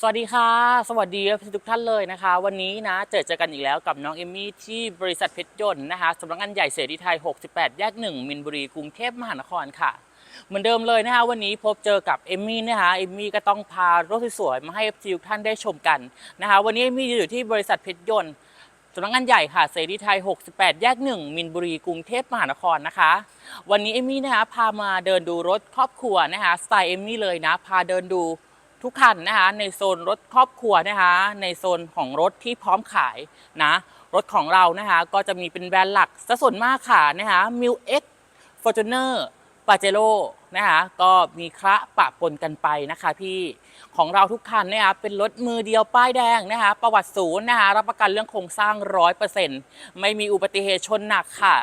สวัสดีค่ะ สวัสดีทุกท่านเลยนะคะ วันนี้นะเจอเจอกันอีกแล้วกับน้องเอมมี่ที่บริษัทเพชรยนต์นะคะสำนักงานใหญ่เสรีไทย 68 แยก 1 มินบุรี กรุงเทพมหานครค่ะ เหมือนเดิมเลยนะคะวันนี้พบเจอกับเอมมี่นะคะเอมมี่ก็ต้องพารถสวยๆมาให้ทุกท่านได้ชมกันนะคะ วันนี้เอมมี่อยู่ที่บริษัทเพชรยนต์สำนักงานใหญ่ค่ะเสรีไทย 68 แยก 1 มินบุรี กรุงเทพมหานครนะคะ วันนี้เอมมี่นะคะพามาเดินดูรถครอบครัวนะคะสไตล์เอมมี่เลยนะพาเดินดู ทุกคันนะคะในโซนรถครอบครัวนะคะในโซนของรถที่พร้อมขายนะรถของเรานะคะก็จะมีเป็นแบรนด์หลักซะส่วนมากค่ะนะคะมิวเอ็กฟอร์จูเนอร์ปาเจโร่นะคะก็มีคละปะปนกันไปนะคะพี่ของเราทุกคันนะคะเป็นรถมือเดียวป้ายแดงนะคะประวัติศูนย์นะคะรับประกันเรื่องโครงสร้างร้อยเปอร์เซ็นต์ไม่มีอุบัติเหตุชนหนักค่ะ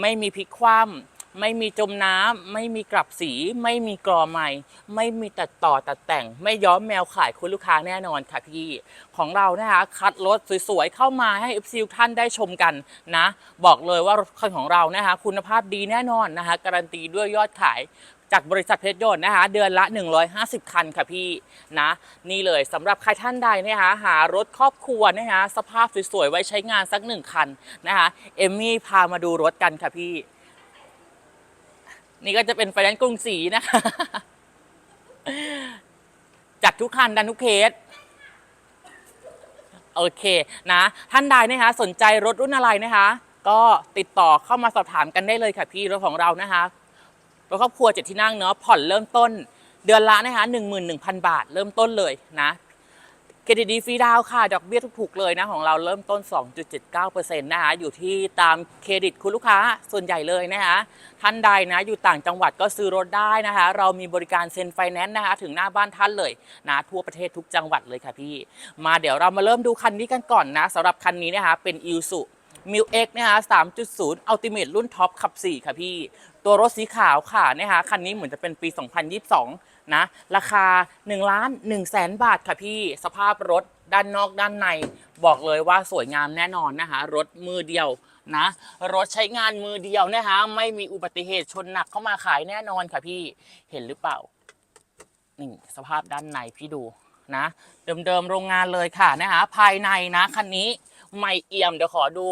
ไม่มีพลิกคว่ำ ไม่มีจมน้ำไม่มีกลับสี ไม่มีกรอใหม่ ไม่มีตัดต่อตัดแต่ง ไม่ย้อมแมวขายคุณลูกค้าแน่นอนค่ะพี่ ของเรานะคะ คัดรถสวยๆ เข้ามาให้เอฟซีท่านได้ชมกันนะ บอกเลยว่ารถคันของเรานะคะ คุณภาพดีแน่นอนนะคะ การันตีด้วยยอดขายจากบริษัทเพชรยนต์นะคะ เดือนละ 150 คันค่ะพี่นะนี่เลยสำหรับใครท่านใดนะคะหารถครอบครัวนะคะสภาพสวยๆไว้ใช้งานสักหนึ่งคันนะคะเอมมี่พามาดูรถกันค่ะพี่ นี่ก็จะเป็นไฟแนนซ์กรุงศรีนะคะจัดทุกคันดันทุกเคสโอเคนะ ท่านใดนะคะ สนใจรถรุ่นอะไรนะคะ ก็ติดต่อเข้ามาสอบถามกันได้เลยค่ะพี่รถของเรานะคะรถครอบครัวเจ็ดที่นั่งเนาะผ่อนเริ่มต้น เดือนละนะคะ11,000บาท เริ่มต้นเลยนะ เครดิตดีฟรีดาวค่ะ ดอกเบี้ยถูกๆเลยนะ ของเราเริ่มต้น 2.79%นะคะอยู่ที่ตามเครดิตคุณลูกค้าส่วนใหญ่เลยนะคะท่านใดนะอยู่ต่างจังหวัดก็ซื้อรถได้นะคะ เรามีบริการเซ็นไฟแนนซ์นะคะ ถึงหน้าบ้านท่านเลยนะทั่วประเทศทุกจังหวัดเลยค่ะพี่ มาเดี๋ยวเรามาเริ่มดูคันนี้กันก่อนนะสำหรับคันนี้นะคะเป็น i l s u m i l X นะคะ3.0 Ultimate รุ่นท็อปขับ 4 ค่ะพี่ ตัวรถสีขาวค่ะนะคะคันนี้เหมือนจะเป็นปี 2022 นะ ราคา1ล้าน1แสนบาทค่ะพี่สภาพรถด้านนอกด้านใน บอกเลยว่าสวยงามแน่นอนนะคะ รถมือเดียวนะ รถใช้งานมือเดียวนะคะ ไม่มีอุบัติเหตุชนหนักเข้ามาขายแน่นอนค่ะพี่เห็นหรือเปล่านี่สภาพด้านในพี่ดูนะเดิมๆโรงงานเลยค่ะนะคะ ภายในนะคันนี้ไม่เอี่ยมเดี๋ยวขอดู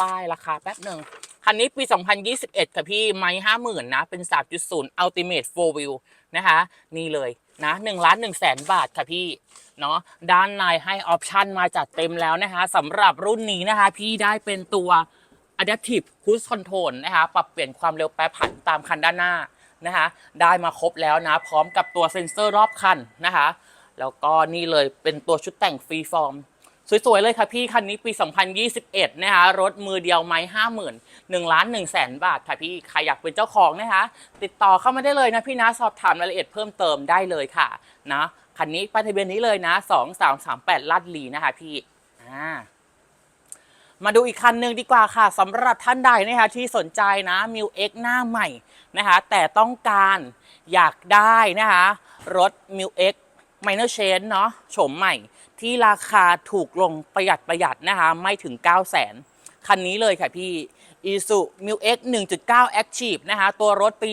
ป้ายราคาแป๊บหนึ่งคันนี้ปี 2021 ค่ะพี่ ไม้ห้าหมื่นนะ เป็น 3.0 Ultimate 4 Wheel นะคะ นี่เลยนะ1ล้าน1แสนบาทค่ะพี่เนาะด้านในให้ออปชันมาจัดเต็มแล้วนะคะสำหรับรุ่นนี้นะคะ พี่ได้เป็นตัว Adaptive Cruise Control นะคะปรับเปลี่ยนความเร็วแปรผันตามคันด้านหน้านะคะได้มาครบแล้วนะ พร้อมกับตัวเซ็นเซอร์รอบคันนะคะ แล้วก็นี่เลยเป็นตัวชุดแต่งฟรีฟอร์ม สวยๆเลยค่ะพี่คันนี้ปี 2021 นะคะรถมือเดียวไม้ห้าหมื่นหนึ่งล้านหนึ่งแสนบาทค่ะพี่ใครอยากเป็นเจ้าของนะคะติดต่อเข้ามาได้เลยนะพี่นะสอบถามรายละเอียดเพิ่มเติมได้เลยค่ะนะคันนี้ป้ายทะเบียนนี้เลยนะ2338ลาดลีนะคะพี่อ่ามาดูอีกคันหนึ่งดีกว่าค่ะสำหรับท่านใดนะคะที่สนใจนะมิวเอ็กหน้าใหม่นะคะแต่ต้องการอยากได้นะคะรถมิวเอ็ก minor change เนาะโฉมใหม่ที่ราคาถูกลงประหยัดประหยัดนะคะ ไม่ถึง 9 0 0 0 0 0คันนี้เลยค่ะพี่ Isuzu Mu X 1.9 Active นะคะ ตัวรถปี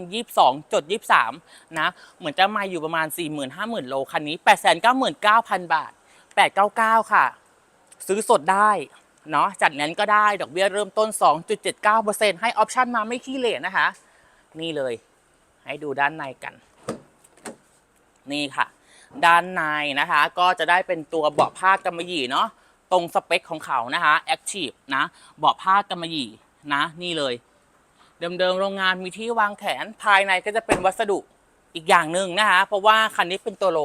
2022จด23 นะ เหมือนจะมาอยู่ประมาณ 40,000-50,000 โล คันนี้ 899,000 บาท 899 ค่ะ ซื้อสดได้ เนาะจัดนั้นก็ได้ ดอกเบี้ยเริ่มต้น 2.79%ให้ออปชันมาไม่ขี้เหร่นะคะ นี่เลย ให้ดูด้านในกัน นี่ค่ะ ด้านในนะคะ ก็จะได้เป็นตัวเบาะผ้ากำมะหยี่เนาะตรงสเปคของเขานะคะ Active นะเบาะผ้ากำมะหยี่นะ นี่เลย เดิมๆโรงงานมีที่วางแขนภายในก็จะเป็นวัสดุอีกอย่างหนึ่งนะคะ เพราะว่าคันนี้เป็นตัวโล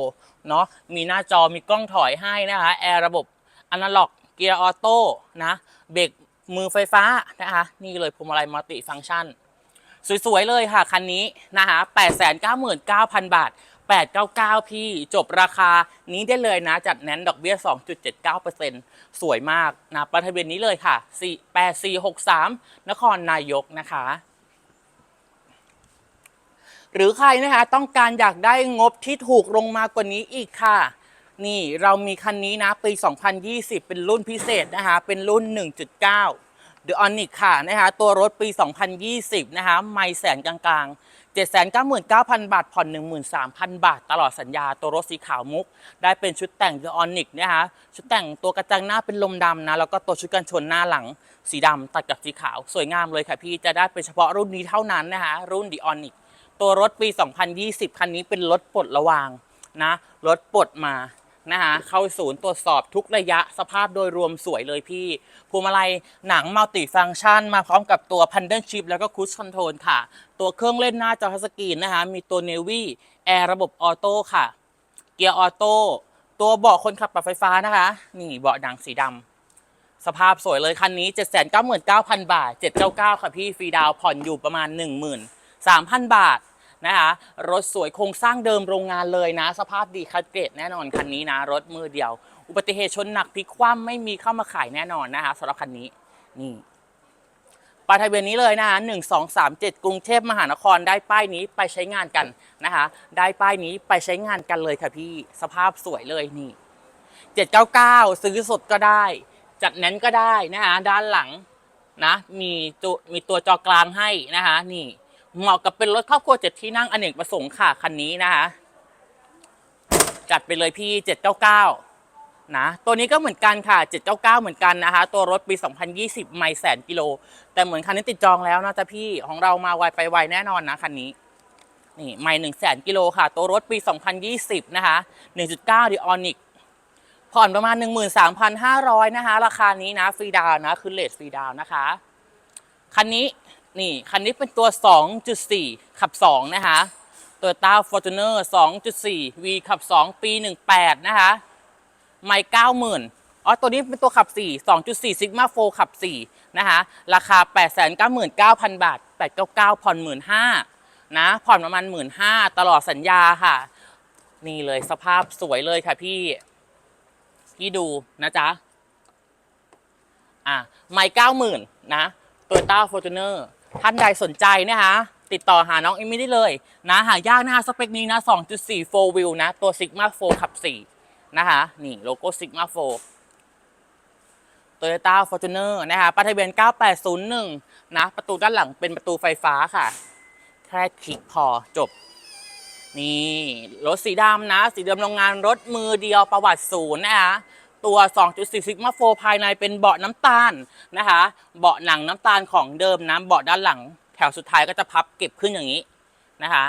เนาะมีหน้าจอมีกล้องถอยให้นะคะแอร์ระบบอนาล็อกเกียร์ออโต้นะเบรกมือไฟฟ้านะคะ นี่เลยพวงมาลัยมัลติฟังก์ชัน สวย ๆ เลยค่ะ คันนี้นะคะ899,000 บาท 899 พี่จบราคานี้ได้เลยนะ จัดแนนดอกเบี้ย 2.79%สวยมากนะประทะเบียนนี้เลยค่ะ48463 นครนายกนะคะหรือใครนะคะต้องการอยากได้งบที่ถูกลงมากว่านี้อีกค่ะ นี่เรามีคันนี้นะ ปี 2020 เป็นรุ่นพิเศษนะคะเป็นรุ่น 1.9 The Onyx ค่ะนะคะตัวรถปี 2020 นะคะไม่แสนกลางๆ 799,000 บาท ผ่อน 13,000 บาท ตลอดสัญญาตัวรถสีขาวมุก ได้เป็นชุดแต่ง The Onic นะคะชุดแต่งตัวกระจังหน้าเป็นลมดำนะ แล้วก็ตัวชุดกันชนหน้าหลัง สีดำตัดกับสีขาว สวยงามเลยค่ะพี่ จะได้เป็นเฉพาะรุ่นนี้เท่านั้นนะคะรุ่น The Onic ตัวรถปี 2020 คันนี้เป็นรถปลดระวางนะ รถปลดมา นะคะเข้าศูนย์ตรวจสอบทุกระยะสภาพโดยรวมสวยเลยพี่พวงมาลัยหนังมัลติฟัง c t ชัน มาพร้อมกับตัว p ันเดิลชิพแล้วก็คูชคอนโทรลค่ะ ตัวเครื่องเล่นหน้าจอทัชสกรีนนะคะมีตัว Navy แอร์ระบบออโต้ค่ะ เกียร์ออโต้ตัวเบาะคนขับปรับไฟฟ้านะคะ นี่เบาะหนังสีดำสภาพสวยเลยคันนี้ 799,000 บาท 799ค่ะพี่ฟรีดาวน์ผ่อนอยู่ประมาณ13,000 บาท นะคะรถสวยโครงสร้างเดิมโรงงานเลยนะ สภาพดีคัดเกรดแน่นอนคันนี้นะ รถมือเดียว อุบัติเหตุชนหนักพลิกคว่ำไม่มีเข้ามาขายแน่นอนนะคะสำหรับคันนี้นี่ป้ายทะเบียนนี้เลยนะคะหนึ่งสองสามเจ็ดกรุงเทพมหานครได้ป้ายนี้ไปใช้งานกันนะคะ ได้ป้ายนี้ไปใช้งานกันเลยค่ะพี่สภาพสวยเลยนี่799ซื้อสดก็ได้ จัดแน้นก็ได้นะคะด้านหลังนะมีตัวมีตัวจอกลางให้นะคะนี่ เหมาะกับเป็นรถครอบครัวเจ็ดที่นั่งอเนกประสงค์ค่ะคันนี้นะคะจัดไปเลยพี่ 799 นะ ตัวนี้ก็เหมือนกันค่ะ 799 เหมือนกันนะคะ ตัวรถปี 2020 ไม่แสนกิโล แต่เหมือนคันนี้ติดจองแล้วนะจ๊ะพี่ ของเรามาไวไปไวแน่นอนนะคันนี้ นี่ไม่1 0 0 0 0แสนกิโลค่ะ ตัวรถปี 2020 นะคะ 1.9 d ิออนิกผ่อนประมาณ 13,500 นะคะ ราคานี้นะ ฟรีดาวนะ คือเลทฟรีดาวนะคะ คันนี้ นี่คันนี้เป็นตัว 2.4 ขับ 2 นะคะ Toyota Fortuner 2.4 V ขับ 2 ปี 18 นะคะ ไม่90,000อ๋อ ตัวนี้เป็นตัวขับ 4 2.4 Sigma 4 ขับ 4 นะคะ ราคา 899,000 บาท 899ผ่อน15,000นะผ่อนประมาณ 15,000 ตลอดสัญญาค่ะ นี่เลยสภาพสวยเลยค่ะพี่ พี่ดูนะจ๊ะ อะ ไม่เก้าหมื่นนะโต ท่านใดสนใจนะคะ ติดต่อหาน้องเอมมี่ได้เลยนะหายากนะคะสเปคนี้นะ 2.4 4 wheel นะ ตัว Sigma 4ขับ 4 นะคะ นี่โลโก้ Sigma 4 Toyota Fortuner นะคะป้ายทะเบียน 9801 นะ ประตูด้านหลังเป็นประตูไฟฟ้าค่ะ แค่คลิกพอจบ นี่ รถสีดำนะ สีดำโรงงานรถมือเดียวประวัติศูนย์นะคะ ตัว 2.4 Sigma 4 ภายในเป็นเบาะน้ำตาลนะคะ เบาะหนังน้ำตาลของเดิมนะเบาะด้านหลัง แถวสุดท้ายก็จะพับเก็บขึ้นอย่างนี้นะคะ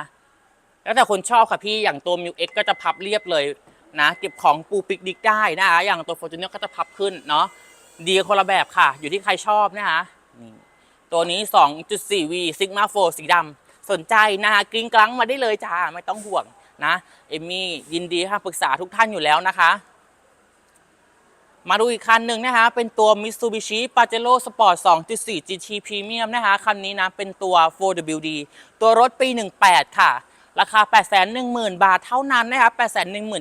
แล้วแต่คนชอบค่ะพี่อย่างตัว m ิ X ก็จะพับเรียบเลยนะเก็บของปูปิกดิกได้นะคะอย่างตัว Fortuner ก็จะพับขึ้นเนาะดีคนละแบบค่ะ อยู่ที่ใครชอบนะคะนี่ตัวนี้ 2.4V Sigma 4 สีดำสนใจนะคะกริ้งกลังมาได้เลยจ้าไม่ต้องห่วงนะ เอมี่ยินดีค่ะปรึกษาทุกท่านอยู่แล้วนะคะ มาดูอีกคันหนึ่งนะคะเป็นตัว Mitsubishi Pajero Sport 2.4 GT Premium นะคะ คันนี้นะเป็นตัว 4WD ตัวรถปี 18 ค่ะ ราคา 810,000 บาทเท่านั้นนะคะ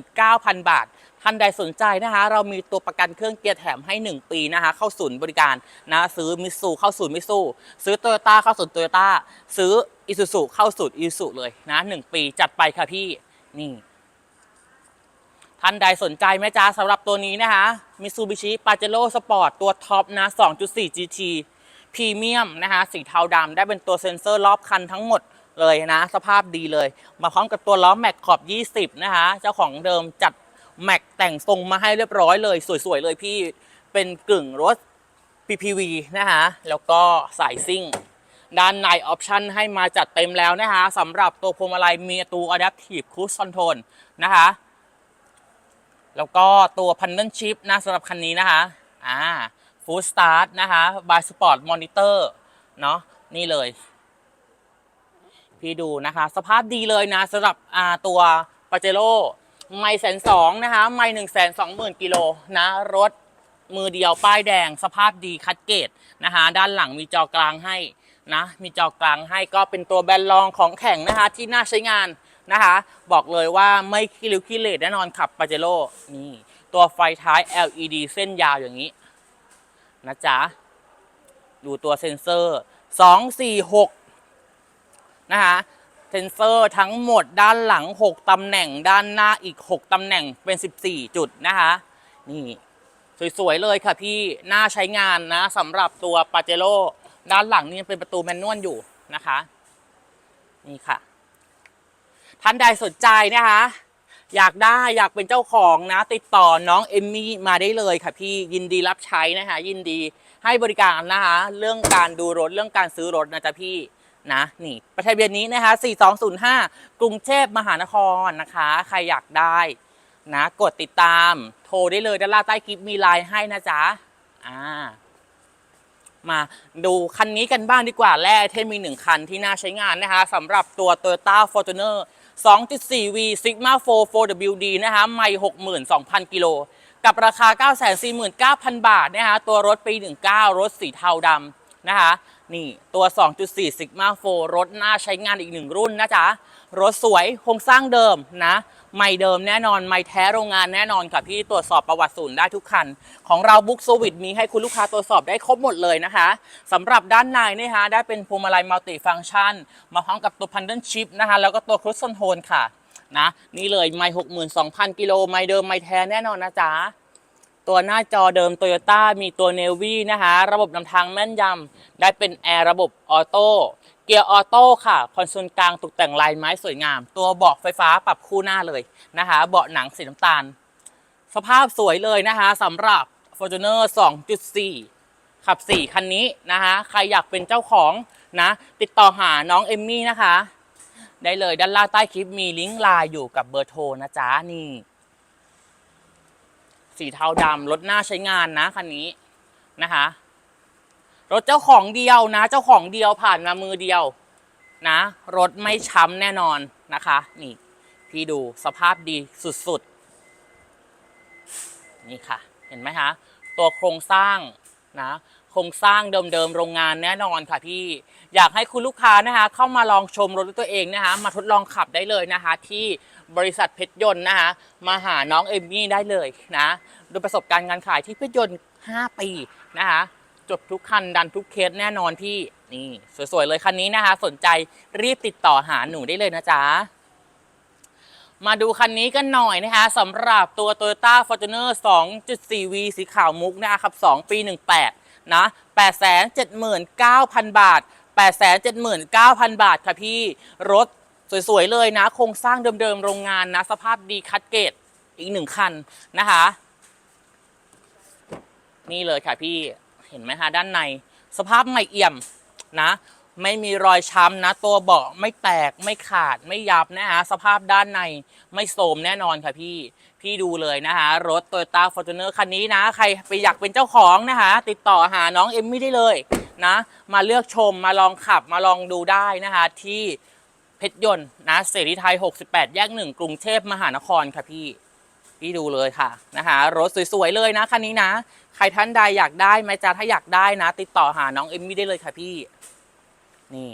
819,000 บาท ท่านใดสนใจนะคะ เรามีตัวประกันเครื่องเกียร์แถมให้ 1 ปีนะคะ เข้าศูนย์บริการนะซื้อมิสูเข้าศูนย์มิสูซื้อโตโยต้าเข้าศูนย์โตโยต้าซื้ออิซูซุเข้าศูนย์อิซูซุเลยนะ 1 ปีจัดไปค่ะพี่นี่ ท่านใดสนใจไหมจ๊ะสำหรับตัวนี้นะคะ Mitsubishi Pajero Sport ตัวท็อปนะ 2.4 GT พรีเมียมนะคะสีเทาดำได้เป็นตัวเซ็นเซอร์รอบคันทั้งหมดเลยนะ สภาพดีเลย มาพร้อมกับตัวล้อแม็กขอบ 20 นะคะเจ้าของเดิมจัดแม็กแต่งทรงมาให้เรียบร้อยเลย สวยๆ เลยพี่เป็นกึ่งรถ PPV นะคะแล้วก็สายซิ่ง ด้านในออปชันให้มาจัดเต็มแล้วนะคะสำหรับตัวพวงมาลัยมีตัว Adaptive Cruise Control นะคะ แล้วก็ตัว Panel Chip นะสำหรับคันนี้นะคะอ่า Full Start นะคะ by Sport Monitor เนาะนี่เลย พี่ดูนะคะ สภาพดีเลยนะสำหรับอ่าตัว p a j e r o ไม่แสนสองนะคะ ไม่หนึ่งแสนสองหมื่นกิโลนะ รถมือเดียวป้ายแดง สภาพดีคัดเกตนะคะ ด้านหลังมีจอกลางให้นะ มีจอกลางให้ก็เป็นตัวแบนลองของแข็งนะคะ ที่น่าใช้งาน นะคะ บอกเลยว่าไม่คิริวคิเลตแน่นอนขับปาเจโร่นี่ ตัวไฟท้าย LED เส้นยาวอย่างนี้ นะจ๊ะ ดูตัวเซ็นเซอร์ 246 นะคะเซนเซอร์ทั้งหมดด้านหลัง 6 ตำแหน่งด้านหน้าอีก 6 ตำแหน่งเป็น 14 จุดนะคะ นี่ สวย ๆ เลยค่ะพี่ น่าใช้งานนะสำหรับตัวปาเจโร่ด้านหลังนี่เป็นประตูแมนนวลอยู่นะคะ นี่ค่ะ ท่านใดสนใจนะคะ อยากได้อยากเป็นเจ้าของนะ ติดต่อน้องเอมมี่มาได้เลยค่ะพี่ยินดีรับใช้นะคะ ยินดีให้บริการนะคะ เรื่องการดูรถเรื่องการซื้อรถนะจ๊ะพี่นะนี่ประทะเบียนนี้นะคะ 4205 กรุงเทพมหานครนะคะ ใครอยากได้นะ กดติดตาม โทรได้เลยด้านล่างใต้คลิปมีไลน์ให้นะจ๊ะอ่ามาดูคันนี้กันบ้างดีกว่าแรกเทนมีหนึ่งคันที่น่าใช้งานนะคะสำหรับตัว Toyota Fortuner 2.4V Sigma 4 4WD นะคะไม่62,000 กิโล กับราคา 949,000 บาทนะคะตัวรถปี 19 รถสีเทาดำนะคะนี่ตัว 2.4 Sigma 4รถน่าใช้งานอีกหนึ่งรุ่นนะจ๊ะ รถสวยโครงสร้างเดิมนะ ไม่เดิมแน่นอน ไม่แท้โรงงานแน่นอนค่ะพี่ตรวจสอบประวัติศูนย์ได้ทุกคัน ของเราบุ๊กโซวิตมีให้คุณลูกค้าตรวจสอบได้ครบหมดเลยนะคะสำหรับด้านในนี่ฮะได้เป็นพวงมาลัยมัลติฟังก์ชัน มาพร้อมกับตัวพันเดิลชิพนะคะแล้วก็ตัวครูซอนโทนค่ะนะนี่เลยไม่หกหมื่นสองพันกิโลไม่เดิมไม่แท้แน่นอนนะจ๊ะ ตัวหน้าจอเดิม Toyota มีตัว Navy นะคะ ระบบนำทางแม่นยำได้เป็นแอร์ระบบออโต้เกียร์ออโต้ค่ะ คอนโซลกลางตกแต่งลายไม้สวยงาม ตัวเบาะไฟฟ้าปรับคู่หน้าเลยนะคะ เบาะหนังสีน้ำตาล สภาพสวยเลยนะคะสำหรับ Fortuner 2.4 ขับ 4 คันนี้นะคะ ใครอยากเป็นเจ้าของนะ ติดต่อหาน้องเอมมี่นะคะ ได้เลยด้านล่างใต้คลิปมีลิงก์ไลน์อยู่กับเบอร์โทรนะจ๊ะนี่ สีเทาดำรถหน้าใช้งานนะคันนี้นะคะ รถเจ้าของเดียวนะ เจ้าของเดียวผ่านมามือเดียว นะ รถไม่ช้ำแน่นอนนะคะ นี่ พี่ดูสภาพดีสุดๆ นี่ค่ะ เห็นไหมคะ ตัวโครงสร้างนะโครงสร้างเดิมๆ โรงงานแน่นอนค่ะพี่ อยากให้คุณลูกค้านะคะ เข้ามาลองชมรถด้วยตัวเองนะคะ มาทดลองขับได้เลยนะคะ ที่ บริษัทเพชรยนต์นะคะมาหาน้องเอมี่ได้เลยนะโดยประสบการณ์การขายที่เพชรยนต์ 5 ปีนะคะจบทุกคันดันทุกเคสแน่นอนพี่นี่สวยๆเลยคันนี้นะคะ สนใจรีบติดต่อหาหนูได้เลยนะจ๊ะมาดูคันนี้กันหน่อยนะคะสำหรับตัว Toyota Fortuner 2.4V สีขาวมุกนะครับ2ปี 18 นะ 879,000 บาท 879,000 บาทค่ะพี่ รถ สวยๆเลยนะ โครงสร้างเดิมๆโรงงานนะ สภาพดีคัดเกรดอีกหนึ่งคันนะคะ นี่เลยค่ะพี่เห็นไหมคะด้านใน สภาพใหม่เอี่ยมนะ ไม่มีรอยช้ำนะ ตัวเบาะไม่แตกไม่ขาดไม่ยับนะคะสภาพด้านในไม่โทรมแน่นอนค่ะพี่ พี่ดูเลยนะคะรถ Toyota Fortuner คันนี้นะ ใครไปอยากเป็นเจ้าของนะคะ ติดต่อหาน้องเอมมี่ได้เลยนะ มาเลือกชมมาลองขับมาลองดูได้นะคะที่ ชรยนต์นะเสรีไทย 68 แยกหนึ่งกรุงเทพมหานครค่ะพี่พี่ดูเลยค่ะนะคะรถสวยๆเลยนะคันนี้นะ ใครท่านใดอยากได้ไหมจ๊ะถ้าอยากได้นะ ติดต่อหาน้องเอมมี่ได้เลยค่ะพี่ นี่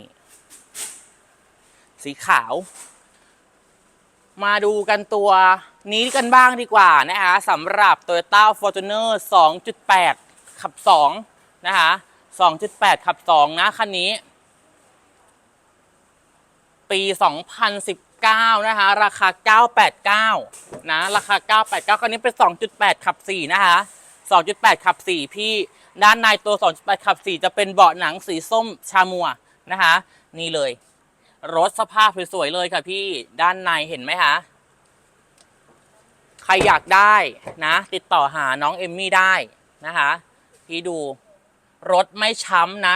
สีขาว มาดูกันตัวนี้กันบ้างดีกว่านะคะสำหรับ Toyota Fortuner 2.8 ขับ 2 นะคะ 2.8 ขับ 2 นะ คันนี้ ปี 2019 นะคะ ราคา 989 นะ ราคา 989คันนี้เป็น 2.8 ขับ 4 นะคะ 2.8 ขับ 4 พี่ด้านในตัว 2.8 ขับ 4 จะเป็นเบาะหนังสีส้มชามัวนะคะ นี่เลย รถสภาพสวยๆเลยค่ะพี่ด้านในเห็นไหมคะใครอยากได้นะ ติดต่อหาน้องเอมมี่ได้นะคะพี่ดูรถไม่ช้ำนะ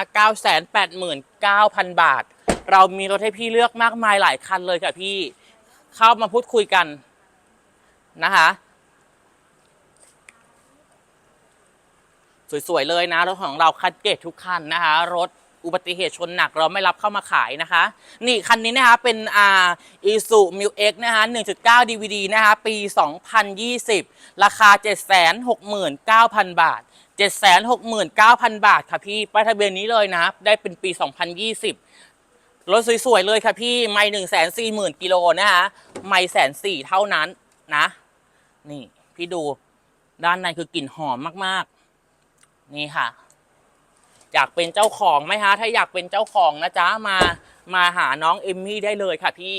989,000 บาท เรามีรถให้พี่เลือกมากมายหลายคันเลยค่ะพี่ เข้ามาพูดคุยกันนะคะ สวยๆเลยนะ รถของเราคัดเกรดทุกคันนะคะ รถอุบัติเหตุชนหนักเราไม่รับเข้ามาขายนะคะ นี่คันนี้นะคะเป็นอ่าอีซูมิวเอ็กนะคะ1.9 DVD นะคะปี 2020 ราคา 769,000 บาท 769,000 บาทค่ะพี่ป้ายทะเบียนนี้เลยนะ ได้เป็นปี 2020 รถสวยๆเลยค่ะพี่ไม่หนึ่งแสนสี่หมื่นกิโลนะคะไม่แสนสี่เท่านั้นนะ นี่พี่ดูด้านในคือกลิ่นหอมมากๆ นี่ค่ะ อยากเป็นเจ้าของไหมฮะ ถ้าอยากเป็นเจ้าของนะจ๊ะมามาหาน้องเอมมี่ได้เลยค่ะพี่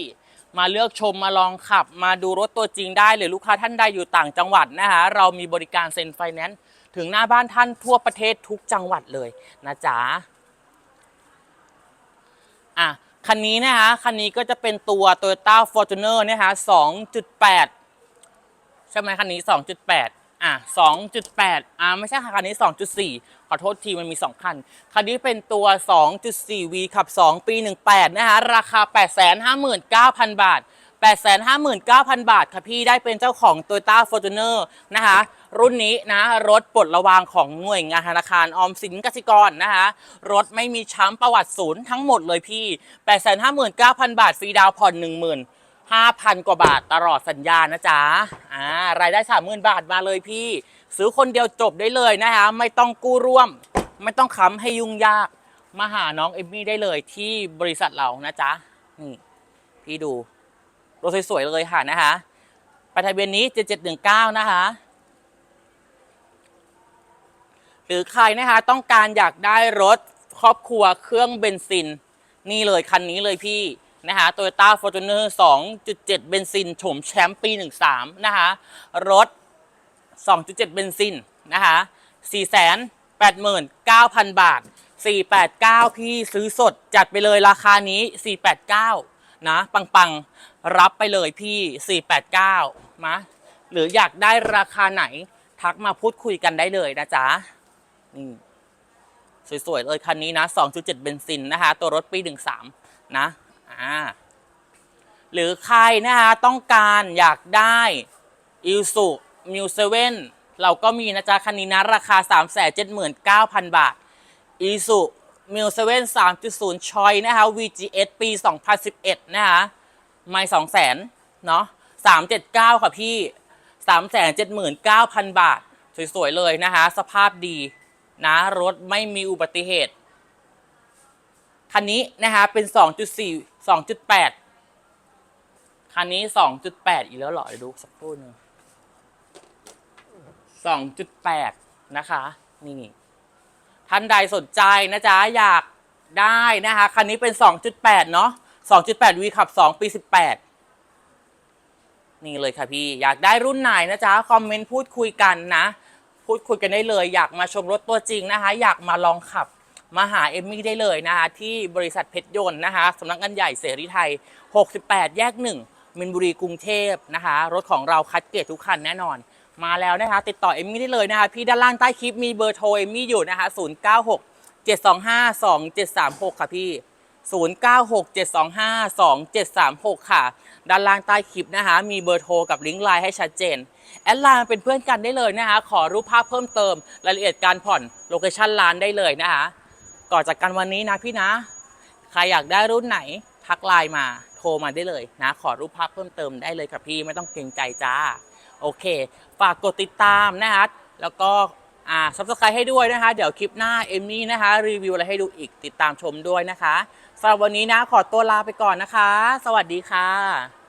มาเลือกชมมาลองขับ มาดูรถตัวจริงได้หรือลูกค้าท่านใดอยู่ต่างจังหวัดนะคะเรามีบริการเซ็นไฟแนนซ์ถึงหน้าบ้านท่านทั่วประเทศทุกจังหวัดเลยนะจ๊ะอะ คันนี้นะคะคันนี้ก็จะเป็นตัว Toyota Fortuner นะคะ2.8 ใช่ไหมคันนี้ 2.8 อะ 2.8 อะไม่ใช่ค่ะคันนี้ 2.4 ขอโทษทีมันมี 2 คัน คันนี้เป็นตัว 2.4 V ขับ 2 ปี 18 นะคะราคา 859,000 บาท 859,000 บาทค่ะพี่ได้เป็นเจ้าของ Toyota Fortuner นะคะ รุ่นนี้นะ รถปลดระวางของหน่วยงานธนาคารออมสินกสิกรนะคะ รถไม่มีช้ำประวัติศูนย์ทั้งหมดเลยพี่ 859,000 บาท ฟรีดาวน์ผ่อน 10,000 5,000 กว่าบาทตลอดสัญญานะจ๊ะอ่ารายได้ 30,000 บาทมาเลยพี่ ซื้อคนเดียวจบได้เลยนะคะ ไม่ต้องกู้ร่วม ไม่ต้องค้ำให้ยุ่งยากมาหาน้องเอมมี่ได้เลยที่บริษัทเรานะจ๊ะนี่พี่ดู รถสวยๆเลยค่ะนะคะไปทะเบียนนี้7719นะคะหรือใครนะคะต้องการอยากได้รถครอบครัวเครื่องเบนซิน นี่เลยคันนี้เลยพี่นะคะ Toyota Fortuner 2.7เบนซินโฉมแชมป์ปี13นะคะรถ2.7เบนซินนะคะ489,000บาท489พี่ซื้อสดจัดไปเลยราคานี้489 นะปังๆ รับไปเลยพี่ 489นะหรืออยากได้ราคาไหน ทักมาพูดคุยกันได้เลยนะจ๊ะนี่สวยๆ เลยคันนี้นะ 2.7 เบนซินนะคะตัวรถปี 13 นะอ่าหรือใครนะคะต้องการอยากได้อิ s u m u 7เซเว่นเราก็มีนะจ๊ะคันนี้นะ ราคา 379,000 บาทอิ มิลเซเว่นสามจุดศูนย์ชอยนะคะ VGS ปีสองพันสิบเอ็ดนะคะไม่สองแสนเนาะสามเจ็ดเก้าค่ะพี่สามแสนเจ็ดหมื่นเก้าพันบาท สวย ๆ เลยนะคะ สภาพดีนะ รถไม่มีอุบัติเหตุ คันนี้นะคะ เป็นสองจุดสี่สองจุดแปดคันนี้สองจุดแปดอีกแล้วหรอดูสักครู่หนึ่งสองจุดแปดนะคะ นี่ ท่านใดสนใจนะจ๊ะอยากได้นะคะคันนี้เป็น 2.8 เนาะ2.8 V ขับ 2 ปี 18 นี่เลยค่ะพี่ อยากได้รุ่นไหนนะจ๊ะคอมเมนต์พูดคุยกันนะ พูดคุยกันได้เลย อยากมาชมรถตัวจริงนะคะ อยากมาลองขับมาหาเอมมี่ได้เลยนะคะที่บริษัทเพชรยนต์นะคะสำนักงานใหญ่เสรีไทย 68 แยก 1มินบุรีกรุงเทพนะคะ รถของเราคัดเกรดทุกคันแน่นอน มาแล้วนะคะ ติดต่อเอมมี่ได้เลยนะคะพี่ด้านล่างใต้คลิปมีเบอร์โทรเอมมี่อยู่นะคะ096 725 2736 ค่ะพี่ 0967252736 ค่ะ ด้านล่างใต้คลิปนะคะ มีเบอร์โทรกับลิงก์ไลน์ให้ชัดเจน แอดไลน์เป็นเพื่อนกันได้เลยนะคะ ขอรูปภาพเพิ่มเติม รายละเอียดการผ่อน โลเคชั่นร้านได้เลยนะคะ ก่อนจากกันวันนี้นะพี่นะ ใครอยากได้รุ่นไหน ทักไลน์มาโทรมาได้เลยนะ ขอรูปภาพเพิ่มเติมได้เลยค่ะพี่ ไม่ต้องเกรงใจจ้า โอเค ฝากกดติดตามนะคะ แล้วก็อ่าซับสไครต์ให้ด้วยนะคะ เดี๋ยวคลิปหน้าเอมมี่นะคะ รีวิวอะไรให้ดูอีกติดตามชมด้วยนะคะสำหรับวันนี้นะขอตัวลาไปก่อนนะคะ สวัสดีค่ะ